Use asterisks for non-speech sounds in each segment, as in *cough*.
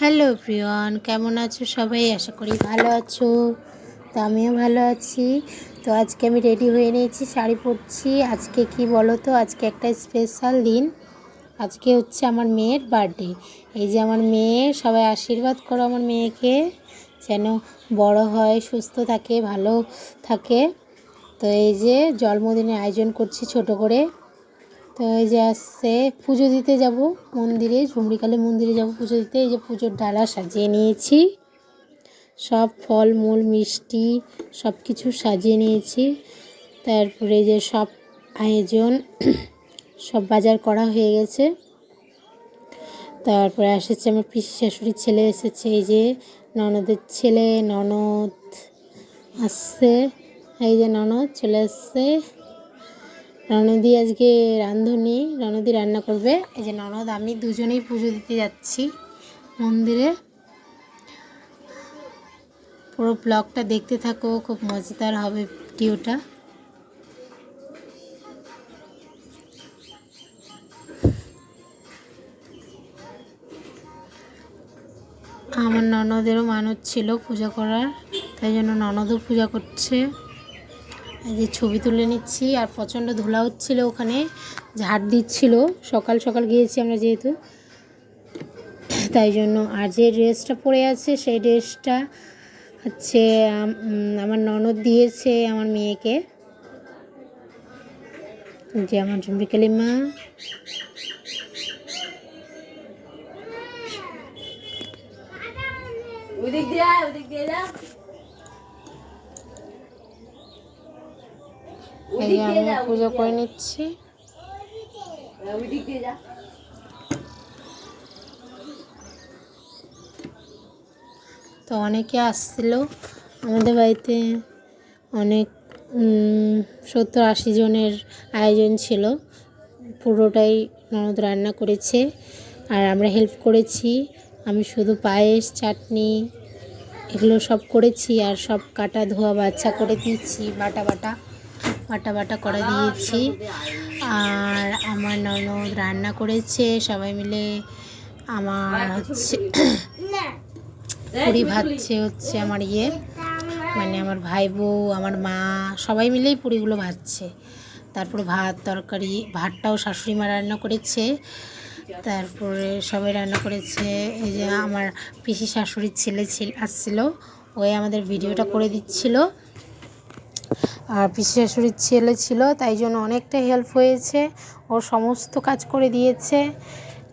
Hello প্রিয়ন কেমন আছো সবাই? আশা করি ভালো আছো। তো আমিও ভালো আছি। তো আজকে আমি রেডি হয়ে নিয়েছি, শাড়ি পরছি। আজকে কি বলো তো আজকে একটা স্পেশাল দিন। আজকে হচ্ছে আমার মেয়ের বার্থডে এই যে আমার মেয়ে, সবাই আশীর্বাদ করো আমার মেয়েকে, যেন বড় হয়, সুস্থ থাকে, ভালো থাকে। তো এই যে জন্মদিনের আয়োজন করছি ছোট করে। তো এই যে আসছে, পুজো দিতে যাব মন্দিরে ঝুমরিকালী মন্দিরে যাব পুজো দিতে। এই যে পুজোর ডালা সাজিয়ে নিয়েছি। সব ফল, মূল, মিষ্টি সব কিছু সাজিয়ে নিয়েছি। তারপরে যে সব আয়োজন সব বাজার করা হয়ে গেছে। তারপরে এসেছে আমার পিসি শাশুড়ির ছেলে, এসেছে এই যে ননদের ছেলে, ননদ আসছে। এই যে ননদ চলে আসছে ননদি আজকে রাঁধুনি ননদি রান্না করবে। এই যে ননদ, আমি দুজনেই পুজো দিতে যাচ্ছি মন্দিরে। পুরো ব্লগটা দেখতে থাকো, খুব মজাদার হবে ভিডিওটা। আমার ননদেরও মানত ছিল পূজা করার, তাই জন্য ননদও পূজা করছে। যে ছবি তুলে নিচ্ছি, আর প্রচণ্ড ধুলা হচ্ছিল ওখানে, ঝাড় দিচ্ছিল। সকাল সকাল গিয়েছি আমরা যেহেতু। তাই জন্য, আর যে ড্রেসটা পরে আছে, সেই ড্রেসটা হচ্ছে আমার ননদ দিয়েছে আমার মেয়েকে। যে আমার ঝুম্বি কালিমা ওদিক দিয়ে ওদিক দিয়ে এই আমি পুজো করে নিচ্ছি। ওদিক দিয়ে যা। তো অনেকে আসছিল আমাদের বাড়িতে অনেক সত্তর আশি জনের আয়োজন ছিল। পুরোটাই ননদ রান্না করেছে আর আমরা হেল্প করেছি। আমি শুধু পায়েস চাটনি এগুলো সব করেছি আর সব কাটা ধোয়া বাচ্চা করে দিয়েছি বাটা বাটা। বাটা বাটা করে দিয়েছি। আর আমার ননদ রান্না করেছে, সবাই মিলে আমার হচ্ছে পুরি ভাজছে হচ্ছে আমার ইয়ে। মানে আমার ভাই বউ আমার মা, সবাই মিলেই পুরিগুলো ভাজছে। তারপর ভাত, তরকারি, ভাতটাও শাশুড়ি মা রান্না করেছে। তারপরে সবাই রান্না করেছে। এই যে আমার পিসি শাশুড়ির ছেলে ছিল, আসছিল, ওই আমাদের ভিডিওটা করে দিচ্ছিল। আর পিসি শাশুড়ির ছেলে ছিল, তাই জন্য অনেকটা হেল্প হয়েছে। ও সমস্ত কাজ করে দিয়েছে।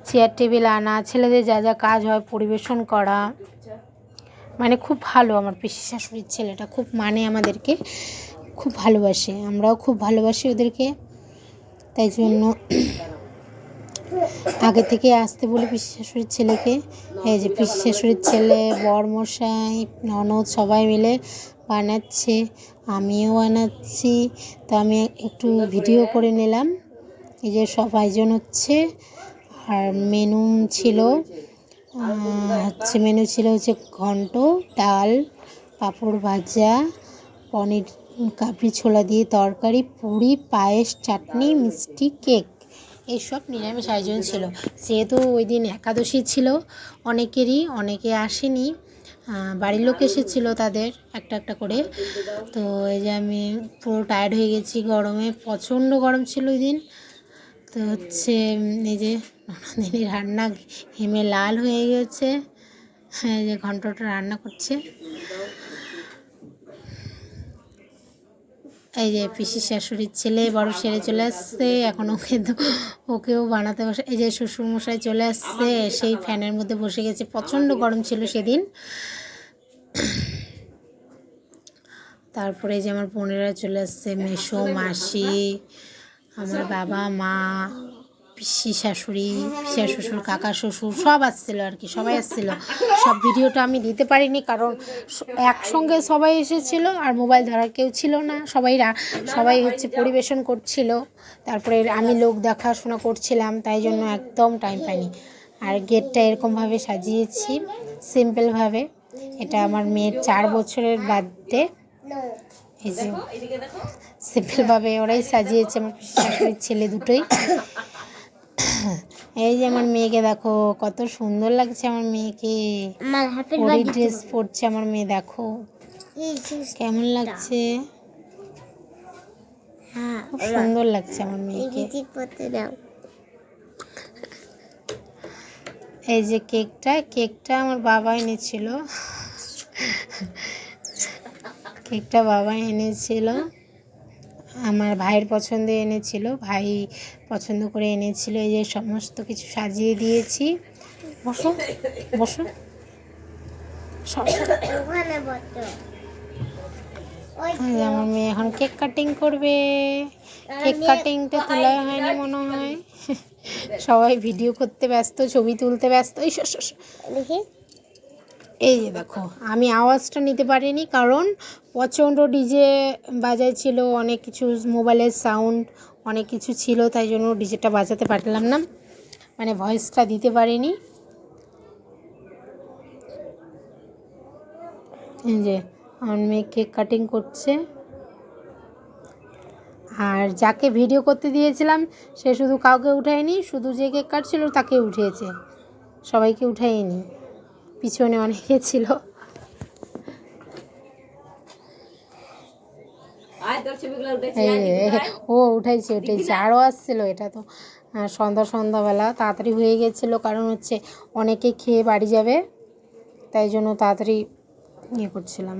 চেয়ার টেবিল আনা, ছেলেদের যা যা কাজ হয় পরিবেশন করা। মানে খুব ভালো আমার পিসি শাশুড়ির ছেলেটা, খুব মানে আমাদেরকে, খুব ভালোবাসে। আমরাও খুব ভালোবাসি ওদেরকে। তাই জন্য আগে থেকে আসতে বলি পিসি শাশুড়ির ছেলেকে। এই যে পিসি শাশুড়ির ছেলে, বরমশাই, ননদ সবাই মিলে বানাচ্ছে, আমিও বানাচ্ছি। তো আমি একটু ভিডিও করে নিলাম। এই যে সব আয়োজন হচ্ছে, আর মেনু ছিল হচ্ছে মেনু ছিল হচ্ছে ঘন্ট, ডাল, পাঁপড় ভাজা, পনির কাবলি ছোলা দিয়ে তরকারি, পুরি, পায়েস, চাটনি, মিষ্টি, কেক। এইসব নিরামিষ আয়োজন ছিল। যেহেতু ওই দিন একাদশী ছিল, অনেকেরই, অনেকে আসেনি। বাড়ির লোক এসেছিল তাদের একটা একটা করে। তো এই যে আমি পুরো টায়ার্ড হয়ে গেছি, গরমে প্রচণ্ড গরম ছিল ওই দিন। তো হচ্ছে এই যে দিনই রান্না হেমে লাল হয়ে গেছে। হ্যাঁ যে ঘন্টটা রান্না করছে। এই যে পিসি শাশুড়ির ছেলে বড় সেরে চলে আসছে, এখন ওকে ওকেও বানাতে বসে, এই যে শ্বশুরমশাই চলে আসছে, সেই ফ্যানের মধ্যে বসে গেছে, প্রচণ্ড গরম ছিল সেদিন। তারপরে যে আমার বোনেরা চলে আসছে মেশো মাসি, আমার বাবা, মা পিসি শাশুড়ি পিসা শ্বশুর, কাকা শ্বশুর, সব আসছিল আর কি, সবাই আসছিল। সব ভিডিওটা আমি দিতে পারিনি কারণ একসঙ্গে সবাই এসেছিল আর মোবাইল ধরার কেউ ছিল না, সবাই সবাই হচ্ছে পরিবেশন করছিল। তারপরে আমি লোক দেখাশোনা করছিলাম, তাই জন্য একদম টাইম পাইনি। আর গেটটা এরকমভাবে সাজিয়েছি সিম্পলভাবে এটা আমার মেয়ের চার বছরের বার্থডে এই যে সিম্পলভাবে ওরাই সাজিয়েছে, আমার শাশুড়ির ছেলে দুটোই। *coughs* এই যে আমার মেয়েকে দেখো কত সুন্দর লাগছে আমার মেয়েকে। আমার হ্যাপি পরি ড্রেস পরছে আমার মেয়ে দেখো। কেমন লাগছে? হ্যাঁ খুব সুন্দর লাগছে আমার মেয়েকে। দাও। এই যে কেকটা কেকটা আমার বাবা এনেছিল। কেকটা বাবা এনেছিল। আমার ভাইয়ের পছন্দে এনেছিল ভাই পছন্দ করে এনেছিল এই যে সমস্ত কিছু সাজিয়ে দিয়েছি। বসো বসো। সব ওখানে বসো। ওই এই যে আমার মেয়ে এখন কেক কাটিং করবে। কেক কাটিংটা তোলা হয়নি মনে হয়। সবাই ভিডিও করতে ব্যস্ত ছবি তুলতে ব্যস্ত। এই। দেখি। এই যে দেখো, আমি আওয়াজটা নিতে পারিনি কারণ প্রচণ্ড ডিজে বাজাইছিল, অনেক কিছু মোবাইলের সাউন্ড অনেক কিছু ছিল, তাই জন্য ডিজেটা বাজাতে পারলাম না। মানে ভয়েসটা দিতে পারিনি। এই যে, আমার মেয়ে কেক কাটিং করছে। আর যাকে ভিডিও করতে দিয়েছিলাম, সে শুধু কাউকে উঠায়নি, শুধু যে কেক কাটছিল তাকে উঠিয়েছে। সবাইকে উঠায়নি। পিছনে অনেকে ছিল। ও উঠাইছে উঠেছে। আরও আসছিল এটা তো সন্ধ্যা সন্ধ্যাবেলা। তাড়াতাড়ি হয়ে গেছিল কারণ হচ্ছে অনেকে খেয়ে বাড়ি যাবে তাই জন্য তাড়াতাড়ি ইয়ে করছিলাম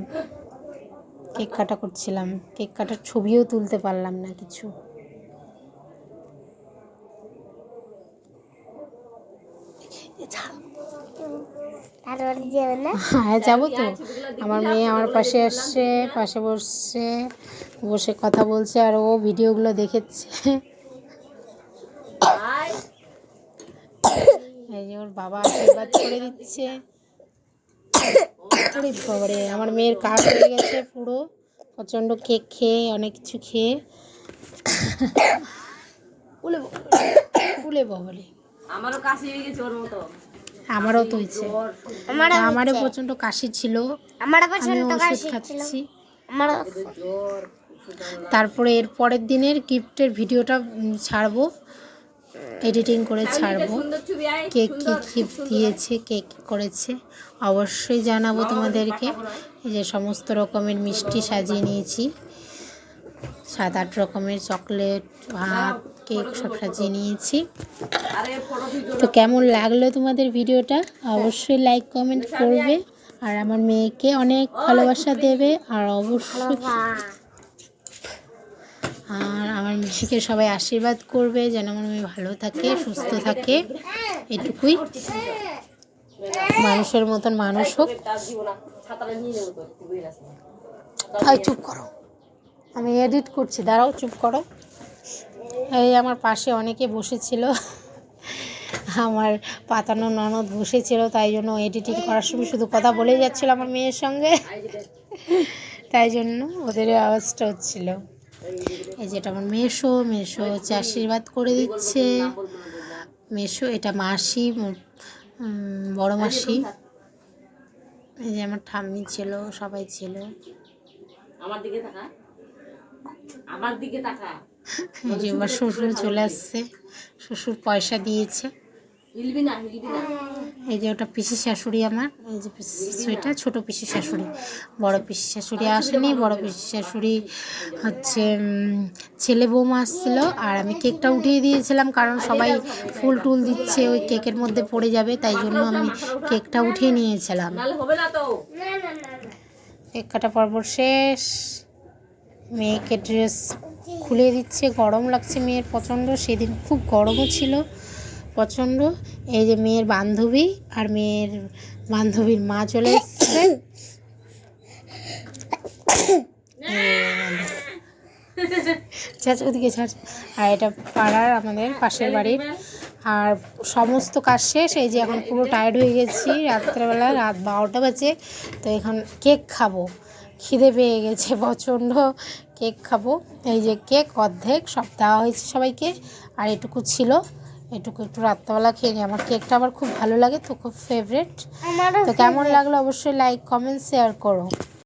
কেক কাটা করছিলাম। কেক কাটার ছবিও তুলতে পারলাম না কিছু তারপরে যাবে না হ্যাঁ যাব তো। আমার মেয়ে আমার পাশে আসছে পাশে বসছে বসে কথা বলছে আর ও ভিডিওগুলো দেখেছে। আয় এই যে ওর বাবা আশীর্বাদ করে দিচ্ছে। বাবারে আমার মেয়ের কাজ হয়ে গেছে পুরো। প্রচণ্ড কেক খেয়ে অনেক কিছু খেয়ে। *coughs* উলে বাবারে আমারও কাশি হয়ে গেছে ওর মতো। আমারও তো হয়েছে। আমারও আমারও। প্রচণ্ড কাশি ছিল। আমার আমি পছন্দ ওষুধ কাশি খাচ্ছি। আমার তারপরে এর পরের দিনের গিফটের ভিডিওটা ছাড়বো। এডিটিং করে ছাড়বো। কে কি গিফট দিয়েছে কে কি করেছে অবশ্যই জানাব তোমাদেরকে। এই যে সমস্ত রকমের মিষ্টি সাজিয়ে নিয়েছি। সাত আট রকমের চকলেট ভাত কেক সব সাজিয়ে নিয়েছি। তো কেমন লাগল তোমাদের ভিডিওটা? অবশ্যই লাইক কমেন্ট করবে। আর আমার মেয়েকে অনেক ভালোবাসা দেবে। আর অবশ্যই আর আমার মেয়েকে সবাই আশীর্বাদ করবে যেন আমার মেয়ে ভালো থাকে সুস্থ থাকে। এটুকুই। মানুষের মতন মানুষ হোক। চুপ করো। আমি এডিট করছি দাঁড়াও চুপ করো। এই আমার পাশে অনেকে বসেছিল। আমার পাতানো ননদ বসেছিল, তাই জন্য এডিটিং করার সময় শুধু কথা বলেই যাচ্ছিল আমার মেয়ের সঙ্গে। তাই জন্য ওদের আওয়াজটা হচ্ছিল। এই যেটা আমার মেশো মেশো হচ্ছে আশীর্বাদ করে দিচ্ছে। মেশো এটা মাসি বড় মাসি। এই যে আমার ঠাম্মি ছিল, সবাই ছিল। আমার দিকে তাকা আমার দিকে তাকা যে শ্বশুর চলে আসছে। শ্বশুর পয়সা দিয়েছে। এই যে ওটা পিসি শাশুড়ি আমার। এই যে পিসি শাশুড়িটা, ছোটো পিসি শাশুড়ি। বড় পিসি শাশুড়ি আসেনি। বড় পিসি শাশুড়ি হচ্ছে ছেলে বৌমা আসছিল। আর আমি কেকটা উঠিয়ে দিয়েছিলাম কারণ সবাই ফুল টুল দিচ্ছে, ওই কেকের মধ্যে পড়ে যাবে, তাই জন্য আমি কেকটা উঠিয়ে নিয়েছিলাম। কেক কাটা পর্ব শেষ। মেয়েকে ড্রেস খুলে দিচ্ছে, গরম লাগছে মেয়ের প্রচণ্ড, সেদিন খুব গরমও ছিল প্রচণ্ড। এই যে মেয়ের বান্ধবী আর মেয়ের বান্ধবীর মা চলে এসছে। ওদিকে ছাড়। আর এটা পাড়ার আমাদের পাশের বাড়ির। আর সমস্ত কাজ শেষ, এই যে এখন পুরো টায়ার্ড হয়ে গেছি। রাত্রেবেলা রাত বারোটা বাজে, তো এখন কেক খাব। খিদে পেয়ে গেছে প্রচণ্ড কেক খাব। এই যে কেক অর্ধেক সব দেওয়া হয়েছে সবাইকে। আর এটুকু ছিল। এটুকু একটু রাত্রবেলা খেয়ে নিই। আমার কেকটা আমার খুব ভালো লাগে তো খুব ফেভারেট তো কেমন লাগল অবশ্যই লাইক কমেন্ট শেয়ার করো।